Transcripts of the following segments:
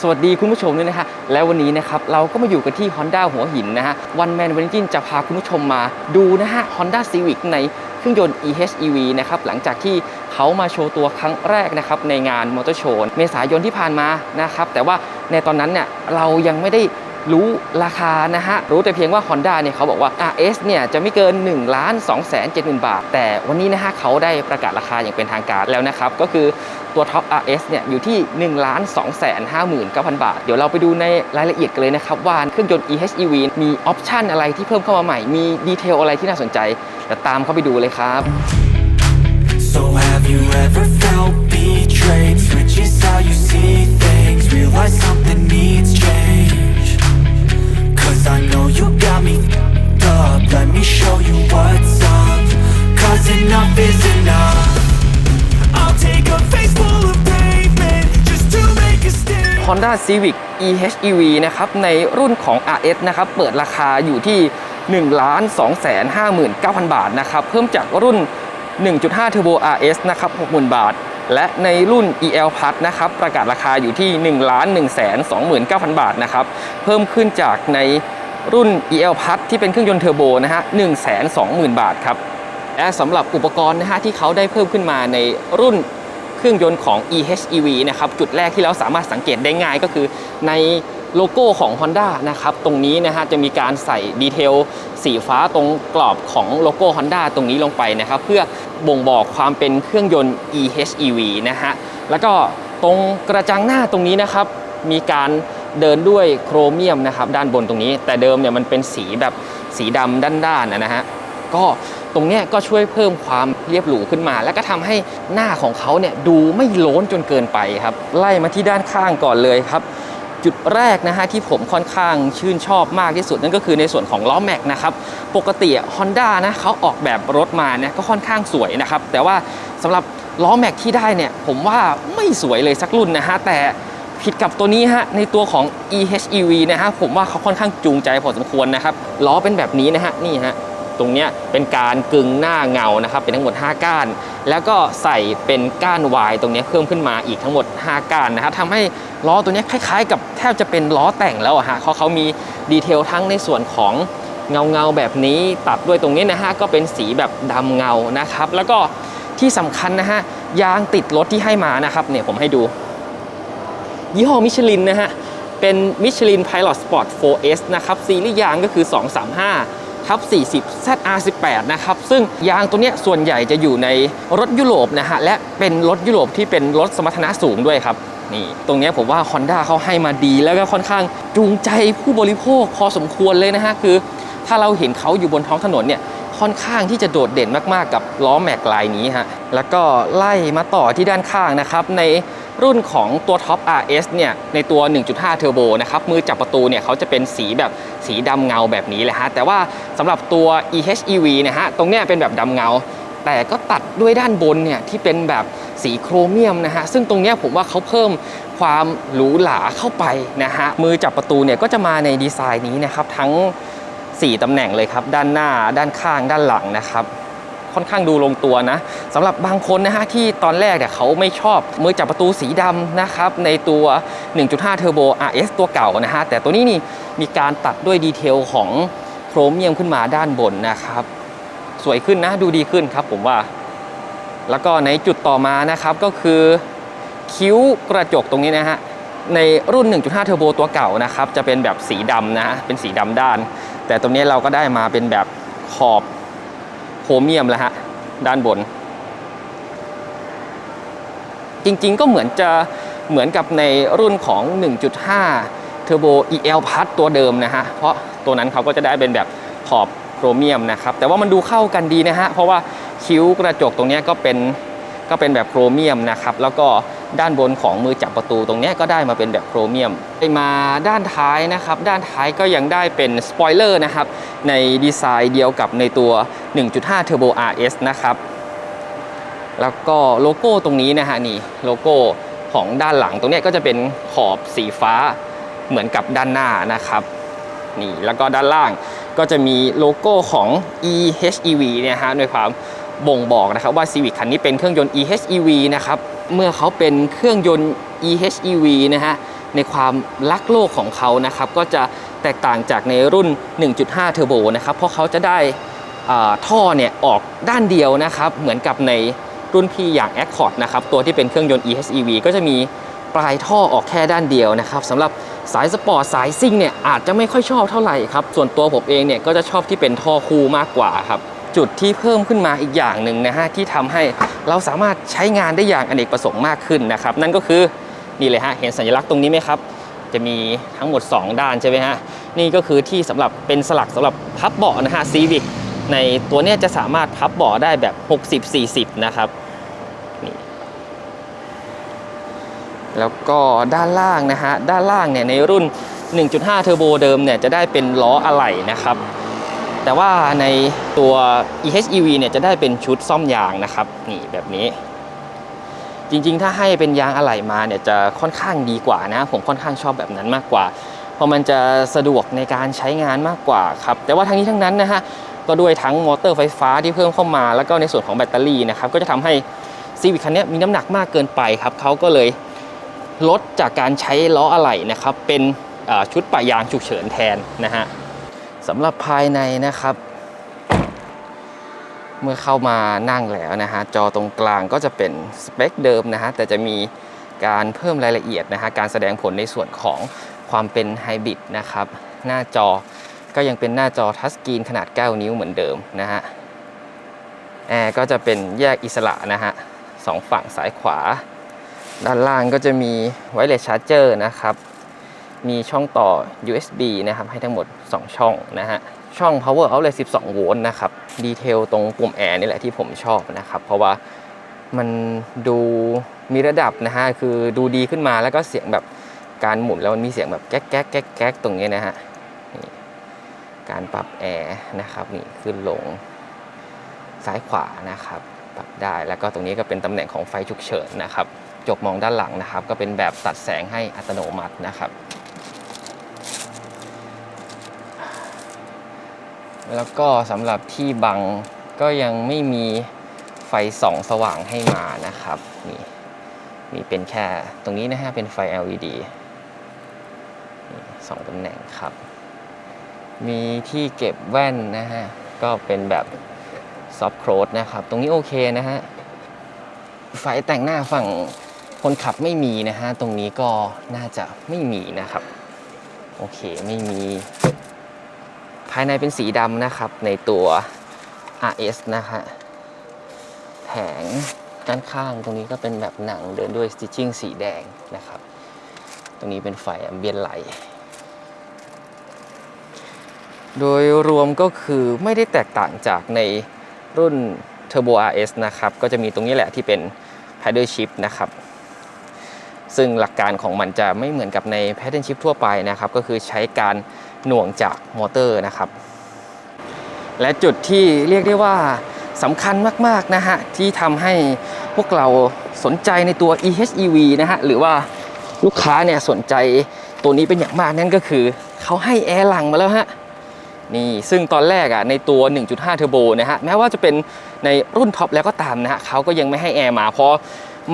สวัสดีคุณผู้ชมด้วยนะฮะแล้ววันนี้นะครับเราก็มาอยู่กันที่ Honda หัวหินนะฮะวันแมนวันจินจะพาคุณผู้ชมมาดูนะฮะ Honda Civic ในเครื่องยนต์ EHEV นะครับหลังจากที่เขามาโชว์ตัวครั้งแรกนะครับในงานมอเตอร์โชว์เมษายนที่ผ่านมานะครับแต่ว่าในตอนนั้นเนี่ยเรายังไม่ได้ รู้ราคานะฮะ รู้แต่เพียงว่า Honda เนี่ยเขาบอกว่า RS เนี่ยจะไม่เกิน1ล้าน2แสน7หมื่นบาท แต่วันนี้นะฮะเขาได้ประกาศราคาอย่างเป็นทางการแล้วนะครับ ก็คือตัวท็อป RS เนี่ยอยู่ที่1ล้าน2แสน59,000 บาท เดี๋ยวเราไปดูในรายละเอียดกันเลยนะครับ ว่าเครื่องยนต์ EHEV มีออปชันอะไรที่เพิ่มเข้ามาใหม่ มีดีเทลอะไรที่น่าสนใจเดี๋ยวตามเข้าไปดูเลยครับ So have you ever Honda Civic EHEV นะครับในรุ่นของ RS นะครับเปิดราคาอยู่ที่1ล้าน2แสน59,000 บาทนะครับเพิ่มจากรุ่น 1.5 Turbo RS นะครับ60,000 บาท และในรุ่น EL Plus นะครับประกาศราคาอยู่ที่1ล้าน1แสน29,000 บาทนะครับเพิ่มขึ้นจากในรุ่น EL Plus ที่เป็นเครื่องยนต์เทอร์โบนะฮะ1แสน20,000 บาทครับและสำหรับอุปกรณ์นะฮะที่เขาได้เพิ่มขึ้นมาในรุ่น เครื่องยนต์ของ EHEV นะครับจุดแรกที่เราสามารถสังเกตได้ง่ายก็คือในโลโก้ของ Honda นะครับตรงนี้นะฮะจะมีการใส่ดีเทลสีฟ้าตรงกรอบของโลโก้ Honda ตรงนี้ลงไปนะครับเพื่อบ่งบอกความเป็นเครื่องยนต์ EHEV นะฮะแล้วก็ตรงกระจังหน้าตรงนี้นะครับมีการเดินด้วยโครเมียมนะครับด้านบนตรงนี้ แต่เดิมเนี่ยมันเป็นสีแบบสีดำด้านๆนะฮะ ก็ตรงเนี้ยก็ช่วยเพิ่มความเรียบหรูขึ้นมา แล้วก็ทำให้หน้าของเขาเนี่ยดูไม่โล้นจนเกินไปครับ ไล่มาที่ด้านข้างก่อนเลยครับ จุดแรกนะฮะที่ผมค่อนข้างชื่นชอบมากที่สุด นั่นก็คือในส่วนของล้อแม็กนะครับปกติ Honda นะเขาออกแบบรถมาเนี่ยก็ค่อนข้างสวยนะครับแต่ว่าสำหรับล้อแม็กที่ได้เนี่ยผมว่าไม่สวยเลยสักรุ่นนะฮะแต่ผิดกับตัวนี้ฮะในตัวของ EHEV นะฮะผมว่าเขาค่อนข้างจูงใจพอสมควรนะครับล้อเป็นแบบนี้นะฮะนี่ฮะ ตรงนี้เป็นการกึงหน้าเงานะครับ เป็นทั้งหมด 5 ก้าน แล้วก็ใส่เป็นก้านวายตรงนี้เพิ่มขึ้นมาอีกทั้งหมด 5 ก้านนะฮะทำให้ล้อตัวนี้คล้ายๆ กับแทบจะเป็นล้อแต่งแล้วอะฮะเขาเขามีดีเทลทั้งในส่วนของเงาเงาๆแบบนี้ตัดด้วยตรงนี้นะฮะก็เป็นสีแบบดำเงานะครับ แล้วก็ที่สำคัญนะฮะยางติดรถที่ให้มานะครับเนี่ยผมให้ดู ยี่ห้อมิชลินนะฮะเป็นมิชลิน Pilot Sport 4S นะครับซีรีส์ยางก็คือ 235 ทับ40 ZR18 นะครับ ซึ่งยางตัวเนี้ยส่วนใหญ่จะอยู่ในรถยุโรปนะฮะ และเป็นรถยุโรปที่เป็นรถสมรรถนะสูงด้วยครับนี่ตรงเนี้ยผมว่า Honda เขาให้มาดีแล้วก็ค่อนข้างจูงใจผู้บริโภคพอสมควรเลยนะฮะ คือ ถ้าเราเห็นเขาอยู่บนท้องถนนเนี่ยค่อนข้างที่จะโดดเด่นมากๆ กับล้อแม็กลายนี้ฮะแล้วก็ไล่มาต่อที่ด้านข้างนะครับใน รุ่นของตัวท็อป RS เนี่ยในตัว 1.5 เทอร์โบนะครับมือจับประตูเนี่ยเขาจะเป็นสีแบบสีดำเงาแบบนี้แหละฮะแต่ว่าสำหรับตัว EHEV นะฮะตรงเนี้ยเป็นแบบดำเงา แต่ก็ตัดด้วยด้านบนเนี่ยที่เป็นแบบสีโครเมียมนะฮะซึ่งตรงเนี้ยผมว่าเขาเพิ่มความหรูหราเข้าไปนะฮะมือจับประตูเนี่ยก็จะมาในดีไซน์นี้นะครับทั้ง 4ตำแหน่งเลยครับด้านหน้าด้านข้างด้านหลังนะครับ ค่อนข้างดูลงตัวนะสำหรับบางคนนะฮะที่ตอนแรกเนี่ยเขาไม่ชอบมือจับประตูสีดำนะครับในตัว 1.5 Turbo RS ตัวเก่านะฮะแต่ตัวนี้นี่มีการตัดด้วยดีเทลของโครเมียมขึ้นมาด้านบนนะครับ สวยขึ้นนะดูดีขึ้นครับผมว่า แล้วก็ในจุดต่อมานะครับก็คือคิ้วกระจกตรงนี้นะฮะในรุ่น 1.5 เทอร์โบตัวเก่านะครับ จะเป็นแบบสีดำนะฮะเป็นสีดำด้าน แต่ตรงนี้เราก็ได้มาเป็นแบบขอบ โครเมียมแล้วฮะด้านบน จริงๆก็เหมือนจะเหมือนกับในรุ่นของ 1.5 Turbo EL Plus ตัวเดิมนะฮะ เพราะตัวนั้นเขาก็จะได้เป็นแบบขอบโครเมียมนะครับ แต่ว่ามันดูเข้ากันดีนะฮะ เพราะว่าคิ้วกระจกตรงนี้ก็เป็นก็เป็นแบบโครเมียมนะครับ แล้วก็ด้านบนของมือจับประตูตรงนี้ก็ได้มาเป็นแบบโครเมียมไปมาด้านท้ายนะครับ ด้านท้ายก็ยังได้เป็นสปอยเลอร์นะครับ ในดีไซน์เดียวกับในตัว 1.5 Turbo RS นะครับ แล้วก็โลโก้ตรงนี้นะฮะนี่โลโก้ของด้านหลังตรงนี้ก็จะเป็นขอบสีฟ้าเหมือนกับด้านหน้านะครับนี่แล้วก็ด้านล่างก็จะมีโลโก้ของ EHEV เนี่ยฮะด้วยความบ่งบอกนะครับว่า Civic คันนี้เป็นเครื่องยนต์ EHEV นะครับเมื่อเขาเป็นเครื่องยนต์ EHEV นะฮะในความรักโลกของเขานะครับก็จะ ตกต่างจากในรุ่น 1.5 เทอร์โบนะครับ เพราะเขาจะได้ท่อเนี่ยออกด้านเดียวนะครับ เหมือนกับในรุ่นพี่อย่าง Accord นะครับ ตัวที่เป็นเครื่องยนต์ EHEV ก็จะมีปลายท่อออกแค่ด้านเดียวนะครับสำหรับสายสปอร์ตสายซิ่งเนี่ยอาจจะไม่ค่อยชอบเท่าไหร่ครับ ส่วนตัวผมเองเนี่ยก็จะชอบที่เป็นท่อคู่มากกว่าครับ จุดที่เพิ่มขึ้นมาอีกอย่างหนึ่งนะฮะที่ทำให้เราสามารถใช้งานได้อย่างอเนกประสงค์มากขึ้นนะครับ นั่นก็คือนี่เลยฮะเห็นสัญลักษณ์ตรงนี้ไหมครับ จะมีทั้งหมด 2 ด้านใช่ไหมฮะ นี่ก็คือที่สำหรับเป็นสลักสำหรับพับเบาะนะฮะซีวิกในตัวเนี้ยจะสามารถพับเบาะได้แบบ 60-40 นะครับนี่แล้วก็ด้านล่างนะฮะ ด้านล่างเนี่ยในรุ่น 1.5 เทอร์โบเดิมเนี่ยจะได้เป็นล้ออะไหล่นะครับ แต่ว่าในตัว EHEV เนี่ยจะได้เป็นชุดซ่อมยางนะครับ นี่แบบนี้ จริงๆ ถ้าให้เป็นยางอะไหล่มาเนี่ยจะค่อนข้างดีกว่านะ ผมค่อนข้างชอบแบบนั้นมากกว่า เพราะมันจะสะดวกในการใช้งานมากกว่าครับ แต่ว่าทั้งนี้ทั้งนั้นนะฮะก็ด้วยทั้งมอเตอร์ไฟฟ้าที่เพิ่มเข้ามา แล้วก็ในส่วนของแบตเตอรี่นะครับก็จะทำให้ซีวิคคันนี้มีน้ำหนักมากเกินไปครับเขาก็เลยลดจากการใช้ล้ออะไหล่นะครับเป็นชุดปะยางฉุกเฉินแทนนะฮะสำหรับภายในนะครับ เมื่อเข้ามานั่งแล้วนะฮะจอตรงกลางก็จะเป็นสเปคเดิมนะฮะแต่จะมีการเพิ่มรายละเอียดนะฮะการแสดงผลในส่วนของความเป็นไฮบริดนะครับหน้าจอก็ยังเป็นหน้าจอทัชสกรีนขนาด 9 นิ้วเหมือนเดิมนะฮะแอร์ก็จะเป็นแยกอิสระนะฮะสองฝั่งซ้ายขวา ด้านล่างก็จะมีไวเลสชาร์จเจอร์นะครับ มีช่องต่อ USB นะครับ ให้ทั้งหมด 2 ช่องนะฮะ ช่อง power outlet 12 โวลต์นะครับ ดีเทลตรงปุ่มแอร์นี่แหละที่ผมชอบนะครับ เพราะว่ามันดูมีระดับนะฮะ คือดูดีขึ้นมาแล้วก็เสียงแบบการหมุนแล้วมันมีเสียงแบบแก๊กแก๊กแก๊กแก๊กตรงนี้นะฮะการปรับแอร์นะครับนี่ขึ้นลงซ้ายขวานะครับปรับได้แล้วก็ตรงนี้ก็เป็นตำแหน่งของไฟฉุกเฉินนะครับจกมองด้านหลังนะครับ ก็เป็นแบบตัดแสงให้อัตโนมัตินะครับ แล้วก็สำหรับที่บังก็ยังไม่มีไฟส่องสว่างให้มานะครับนี่มีเป็นแค่ตรงนี้นะฮะเป็นไฟ LED สองตำแหน่งครับ มีที่เก็บแว่นนะฮะ ก็เป็นแบบซอฟ t โคร e นะครับ ตรงนี้โอเคนะฮะ ไฟแต่งหน้าฝั่งคนขับไม่มีนะฮะ ตรงนี้ก็น่าจะไม่มีนะครับ โอเคไม่มีายในเป็นสีดำนะครับในตัว RS นะฮะแผงด้านข้างตรงนี้ก็เป็นแบบหนังเดินด้วย stitching สีแดงนะครับ ตรงนี้เป็นไฟแอมเบียนไลโดยรวมก็คือไม่ได้แตกต่างจากในรุ่น Turbo RS นะครับ ก็จะมีตรงนี้แหละที่เป็น paddle shift นะครับ ซึ่งหลักการของมันจะไม่เหมือนกับใน paddle shift ทั่วไปนะครับ ก็คือใช้การ หน่วงจากมอเตอร์นะครับ และจุดที่เรียกได้ว่าสำคัญมาก ๆ นะฮะ ที่ทำให้พวกเราสนใจในตัว EHEV นะฮะ หรือว่าลูกค้าเนี่ยสนใจตัวนี้เป็นอย่างมากนั่นก็คือ เขาให้แอร์หลังมาแล้วฮะ นี่ซึ่งตอนแรกอะในตัว 1.5 เทอร์โบนะฮะ แม้ว่าจะเป็นในรุ่นท็อปแล้วก็ตามนะฮะเขาก็ยังไม่ให้แอร์มาเพราะ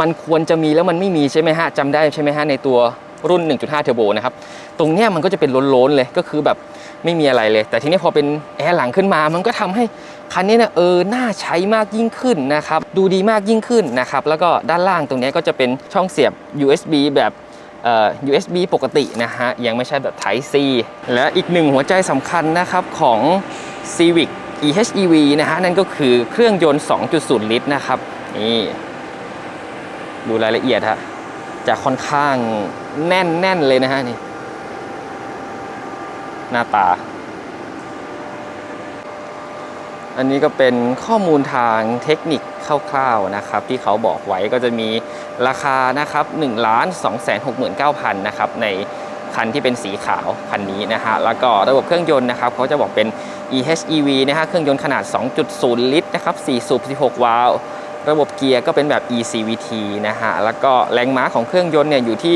มันควรจะมีแล้วมันไม่มีใช่ไหมฮะจำได้ใช่ไหมฮะในตัว รุ่น 1.5 เทอร์โบนะครับ ตรงเนี้ยมันก็จะเป็นล้นๆเลยก็คือแบบไม่มีอะไรเลย แต่ทีนี้พอเป็นแอร์หลังขึ้นมา มันก็ทำให้คันนี้เนี่ยเออน่าใช้มากยิ่งขึ้นนะครับ ดูดีมากยิ่งขึ้นนะครับ แล้วก็ด้านล่างตรงนี้ก็จะเป็นช่องเสียบ USB แบบเอ่อ USB ปกตินะฮะ ยังไม่ใช่แบบ Type C และอีกหนึ่งหัวใจสำคัญนะครับของ Civic EHEV นะฮะ นั่นก็คือเครื่องยนต์ 2.0 ลิตรนะครับ นี่ ดูรายละเอียดฮะ จะค่อนข้างแน่นๆเลยนะฮะนี่ หน้าตา อันนี้ก็เป็นข้อมูลทางเทคนิคคร่าวๆนะครับ ที่เขาบอกไว้ก็จะมีราคานะครับ1 2 6 9 0 0 0นะครับในคันที่เป็นสีขาวคันนี้นะฮะ แล้วก็ระบบเครื่องยนต์นะครับเขาจะบอกเป็น EHEV นะฮะ เครื่องยนต์ขนาด 2.0 ลิตรนะครับ 4 สูบ 16 วาล์ว ระบบเกียร์ก็เป็นแบบ ECVT นะฮะ แล้วก็แรงม้าของเครื่องยนต์เนี่ยอยู่ที่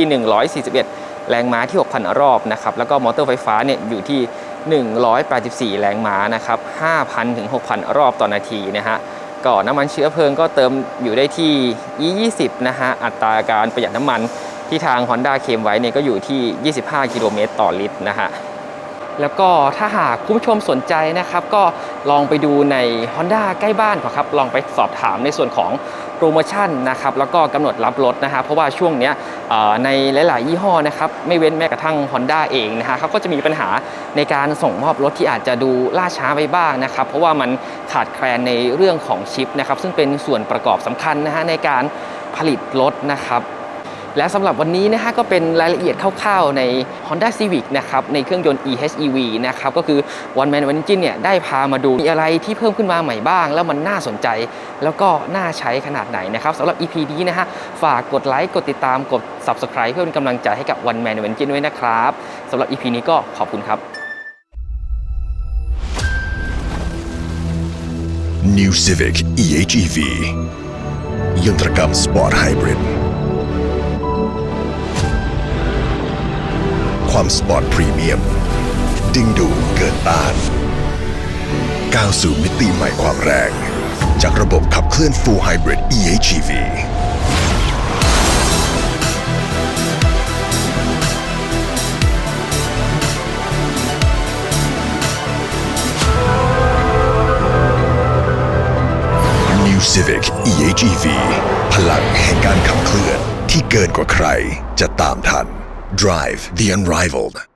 141 แรงม้าที่ 6,000 รอบนะครับ แล้วก็มอเตอร์ไฟฟ้าเนี่ยอยู่ที่ 184 แรงม้านะครับ 5,000 ถึง 6,000 รอบต่อนาทีนะฮะก็น้ำมันเชื้อเพลิงก็เติมอยู่ได้ที่ E20 นะฮะ อัตราการประหยัดน้ำมันที่ทาง Honda เคมไว้เนี่ยก็อยู่ที่ 25 กิโลเมตรต่อลิตรนะฮะ แล้วก็ถ้าหากคุณผู้ชมสนใจนะครับ ก็ ลองไปดูใน Honda ใกล้บ้านครับ ลองไปสอบถามในส่วนของโปรโมชั่นนะครับ แล้วก็กำหนดรับรถนะฮะ เพราะว่าช่วงนี้ในหลาย ๆ ยี่ห้อนะครับ ไม่เว้นแม้กระทั่ง Honda เองนะฮะเขาก็จะมีปัญหาในการส่งมอบรถที่อาจจะดูล่าช้าไปบ้างนะครับ เพราะว่ามันขาดแคลนในเรื่องของชิปนะครับ ซึ่งเป็นส่วนประกอบสำคัญนะฮะในการผลิตรถนะครับ และสำหรับวันนี้นะฮะก็เป็นรายละเอียดคร่าวๆใน Honda Civic นะครับในเครื่องยนต์ EHEV นะครับก็คือ One Man One Engine เนี่ยได้พามาดูมีอะไรที่เพิ่มขึ้นมาใหม่บ้าง แล้วมันน่าสนใจ แล้วก็น่าใช้ขนาดไหนนะครับสำหรับ EP นี้นะฮะฝากกดไลค์กดติดตามกด Subscribe เพื่อเป็นกำลังใจให้กับ One Man One Engine ด้วยนะครับสำหรับ EP นี้ก็ขอบคุณครับ New Civic EHEV ยนตรกรรมสปอร์ตไฮบริด ความสปอร์ตพรีเมียม ดึงดูดเกินต้าน ก้าวสู่มิติใหม่ความแรง จากระบบขับเคลื่อน Full Hybrid EHEV New Civic EHEV พลังแห่งการขับเคลื่อนที่เกินกว่าใครจะตามทัน Drive the Unrivaled